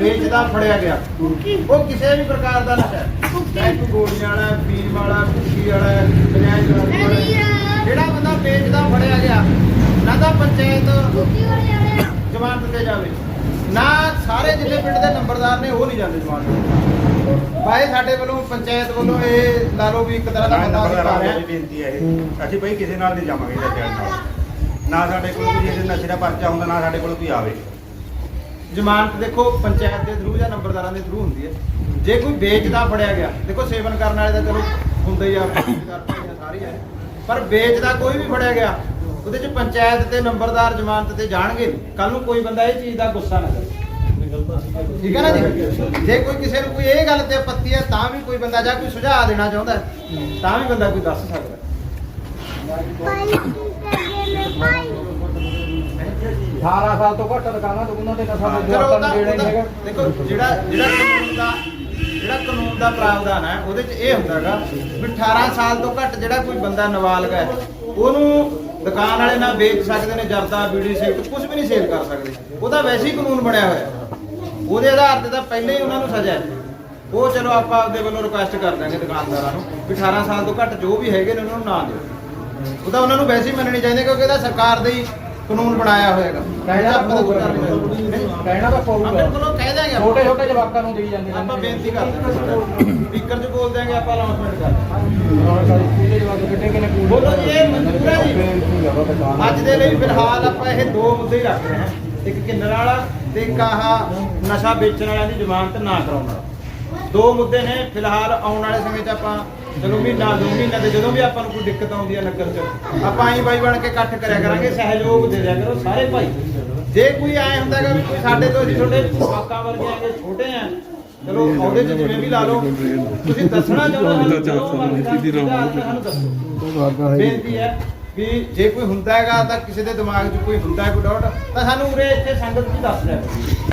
ਵੇਚਦਾ ਫੜਿਆ ਗਿਆ। ਉਹ ਕਿਸੇ ਵੀ ਪ੍ਰਕਾਰ ਦਾ ਨਸ਼ਾ ਹੈ। ਕੋਈ ਗੋਲੀਆਂ ਵਾਲਾ ਫੀਮ ਵਾਲਾ ਕੁੱਕੀ ਵਾਲਾ ਵਾਲਾ ਜਿਹੜਾ ਬੰਦਾ ਵੇਚਦਾ ਫੜਿਆ ਗਿਆ ਨਾ ਤਾਂ ਪੰਚਾਇਤ ਜ਼ਮਾਨਤ ਤੇ ਜਾਵੇ ਨਾ ਸਾਰੇ ਜਿੰਨੇ ਪਿੰਡ ਦੇ ਨੰਬਰਦਾਰ ਨੇ ਉਹ ਨਹੀਂ ਜਾਂਦੇ ਤੇ। ਭਾਈ ਸਾਡੇ ਵੱਲੋਂ ਪੰਚਾਇਤ ਵੱਲੋਂ ਇਹ ਲਾ ਲਓ ਵੀ ਇੱਕ ਤਰ੍ਹਾਂ ਦਾ ਬੰਦਾ ਦੀ ਹੈ ਬੇਨਤੀ ਹੈ ਇਹ। ਅਸੀਂ ਬਈ ਕਿਸੇ ਨਾਲ ਨਹੀਂ ਜਾਵਾਂਗੇ ਇਹਦਾ ਨਾਲ। ਨਾ ਸਾਡੇ ਕੋਲ ਕੋਈ ਇਹਦੇ ਨਸ਼ੇ ਦਾ ਪਰਚਾ ਹੁੰਦਾ ਨਾ ਸਾਡੇ ਕੋਲ ਕੋਈ ਆਵੇ। ਜ਼ਮਾਨਤ ਦੇਖੋ, ਪੰਚਾਇਤ ਦੇ ਥਰੂ ਜਾਂ ਨੰਬਰਦਾਰਾਂ ਦੇ ਥਰੂ ਹੁੰਦੀ ਹੈ। ਜੇ ਕੋਈ ਵੇਚਦਾ ਫੜਿਆ ਗਿਆ, ਦੇਖੋ ਸੇਵਨ ਕਰਨ ਵਾਲੇ ਤਾਂ ਚਲੋ ਹੁੰਦੇ ਹੀ ਆ ਕਰਦੇ ਸਾਰੀ ਪਰ ਵੇਚਦਾ ਕੋਈ ਵੀ ਫੜਿਆ ਗਿਆ, ਉਹਦੇ ਚ ਪੰਚਾਇਤ ਤੇ ਨੰਬਰਦਾਰ ਜ਼ਮਾਨਤ ਤੇ ਜਾਣਗੇ। ਕੱਲ ਨੂੰ ਕੋਈ ਬੰਦਾ ਇਹ ਚੀਜ਼ ਦਾ ਗੁੱਸਾ ਨਾ ਕਰੇ। ਠੀਕ ਹੈ ਨਾ ਜੀ? ਜੇ ਕੋਈ ਕਿਸੇ ਨੂੰ ਕੋਈ ਇਹ ਗੱਲ ਤੇ ਪੱਤੀ ਹੈ, ਤਾਂ ਵੀ ਕੋਈ ਬੰਦਾ ਜਾਂ ਕੋਈ ਸੁਝਾਅ ਦੇਣਾ ਚਾਹੁੰਦਾ ਤਾਂ ਵੀ ਬੰਦਾ ਕੋਈ ਦੱਸ ਸਕਦਾ 18 ਸਾਲ ਤੋਂ ਘੱਟ ਦੁਕਾਨਾਂ ਦੁਕਾਨਾਂ ਤੇ ਨਸ਼ਾ ਦੇ ਚਲੋ ਜਵਾਕਾਂ ਉਹਦਾ ਨੂੰ ਦੇਣਾ ਹੀ ਹੈਗਾ। ਉਹਦਾ- ਦੇਖੋ ਜਿਹੜਾ ਜਿਹੜਾ ਕਾਨੂੰਨ ਦਾ ਜਿਹੜਾ ਕਾਨੂੰਨ ਦਾ ਪ੍ਰਾਵਧਾਨ ਹੈ ਉਹਦੇ 'ਚ ਇਹ ਹੁੰਦਾਗਾ ਵੀ 18 ਸਾਲ ਤੋਂ ਘੱਟ ਜਿਹੜਾ ਕੋਈ ਬੰਦਾ ਨਾਬਾਲਗ ਹੈ ਉਹਨੂੰ ਦੁਕਾਨ ਵਾਲੇ ਨਾ ਵੇਚ ਸਕਦੇ ਨੇ ਜਰਦਾ ਬੀੜੀ ਸਿਗਰਟ ਕੁਝ ਵੀ ਨਹੀਂ ਸੇਲ ਕਰ ਸਕਦੇ। ਉਹਦਾ ਵੈਸੇ ਹੀ ਕਾਨੂੰਨ ਬਣਿਆ ਹੋਇਆ ਹੈ। ਉਹਦੇ ਆਧਾਰ ਤੇ ਤਾਂ ਪਹਿਲਾਂ ਹੀ ਉਹਨਾਂ ਨੂੰ ਸਜ਼ਾ ਹੈ। ਉਹ ਚਲੋ ਆਪਾਂ ਆਪਦੇ ਵੱਲੋਂ ਰਿਕੁਐਸਟ ਕਰ ਦਾਂਗੇ ਦੁਕਾਨਦਾਰਾਂ ਨੂੰ ਵੀ 18 ਸਾਲ ਤੋਂ ਘੱਟ ਜੋ ਵੀ ਹੈਗੇ ਨੇ ਉਹਨਾਂ ਨੂੰ ਨਾ ਦਿਓ। ਉਹਦਾ ਉਹਨਾਂ ਨੂੰ ਵੈਸੇ ਹੀ ਮੰਨਣੀ ਚਾਹੀਦੀ ਕਿਉਂਕਿ ਇਹਦਾ ਸਰਕਾਰ ਦੇ ਹੀ ਕਾਨੂੰਨ ਬਣਾਇਆ ਹੋਏਗਾ। ਕਹਿਣਾ ਤਾਂ ਪਊਗਾ ਕਹਿਣਾ ਤਾਂ ਪਊਗਾ ਬਿਲਕੁਲ ਉਹ ਕਹਿ ਦਾਂਗੇ। ਛੋਟੇ ਛੋਟੇ ਜਵਾਕਾਂ ਨੂੰ ਦੇਈ ਜਾਂਦੇ ਆਪਾਂ ਬੇਨਤੀ ਕਰਦੇ ਹਾਂ ਸਪੀਕਰ 'ਚ ਬੋਲ ਦਿਆਂਗੇ ਆਪਾਂ ਅਨਾਉਂਸਮੈਂਟ ਕਰ ਦਾਂਗੇ ਬੋਲੋ ਜੀ, ਇਹ ਮਨਜ਼ੂਰ ਹੈ ਜੀ? ਅੱਜ ਦੇ ਲਈ ਫਿਲਹਾਲ ਆਪਾਂ ਇਹ ਦੋ ਮੁੱਦੇ ਹੀ ਰੱਖ ਰਹੇ ਹਾਂ। ਇੱਕ ਕਿੰਨਰ ਵਾਲਾ ਤੇ ਇੱਕ ਆਹ ਨਸ਼ਾ ਵੇਚਣ ਵਾਲਿਆਂ ਦੀ ਜ਼ਮਾਨਤ ਨਾ ਕਰਾਉਣ ਦੋ ਮੁੱਦੇ ਨੇ ਫਿਲਹਾਲ ਆਉਣ ਵਾਲੇ ਸਮੇਂ 'ਚ ਆਪਾਂ ਚਲੋ ਮਹੀਨਾ ਦੋ ਮਹੀਨਾ ਤੇ ਜਦੋਂ ਵੀ ਆਪਾਂ ਨੂੰ ਕੋਈ ਦਿੱਕਤ ਆਉਂਦੀ ਹੈ ਨਗਰ 'ਚ ਆਪਾਂ ਆਈ ਬਾਈ ਬਣ ਕੇ ਇਕੱਠ ਕਰਿਆ ਕਰਾਂਗੇ ਸਹਿਯੋਗ ਦੇ ਦਿਆ ਕਰੋ ਸਾਰੇ ਭਾਈ। ਜੇ ਕੋਈ ਆਏ ਹੁੰਦਾ ਹੈਗਾ ਵੀ ਕੋਈ ਸਾਡੇ ਤੋਂ ਅਸੀਂ ਛੋਟੇ ਕਾਕਾ ਵਰਗੇ ਆਗੇ ਛੋਟੇ ਆ ਚਲੋ ਉਹਦੇ 'ਚ ਜਿਵੇਂ ਵੀ ਲਾ ਲਓ। ਤੁਸੀਂ ਦੱਸਣਾ ਚਾਹੁੰਦੇ ਹੋ ਸਾਨੂੰ ਦੱਸੋ। ਬੇਨਤੀ ਹੈ ਵੀ ਜੇ ਕੋਈ ਹੁੰਦਾ ਹੈਗਾ ਤਾਂ ਕਿਸੇ ਦੇ ਦਿਮਾਗ 'ਚ ਕੋਈ ਹੁੰਦਾ ਹੈ ਕੋਈ ਡਾਊਟ ਤਾਂ ਸਾਨੂੰ ਉਰੇ ਇੱਥੇ ਸੰਗਤ 'ਚ ਦੱਸ ਕਰੋ।